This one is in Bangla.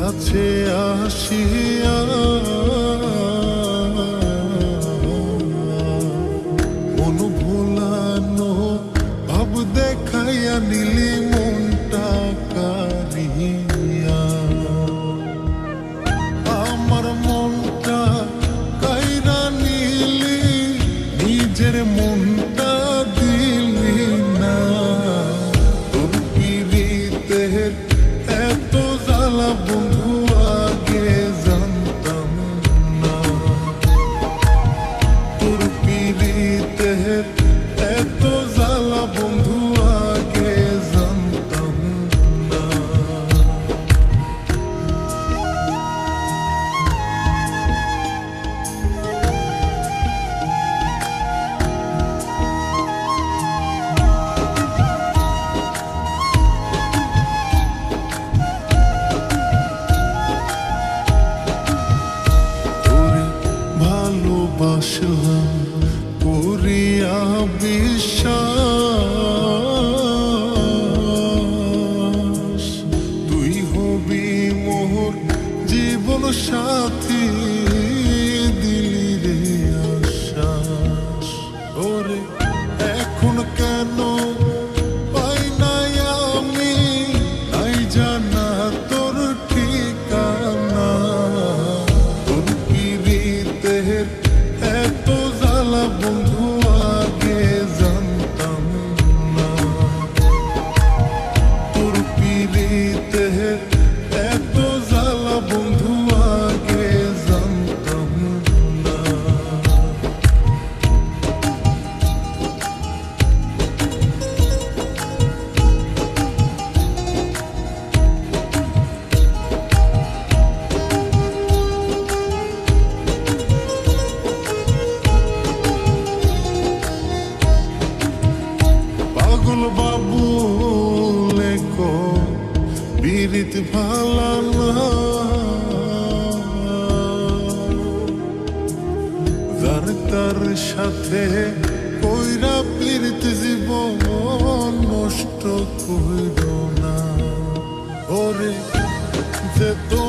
আসিয়া মন ভোলানো ভাব দেখাইয়া নিলি মনটা কারিয়া আমার মনটা কাইরা নিলি নিজের মনটা বিশ্বাস তুই হবি মোর জীবন সাথী দিলি রে আশ্বাস। ওরে তার সাথে কইরা পীড়িত জীবন নষ্ট কইর না ওরে যে তো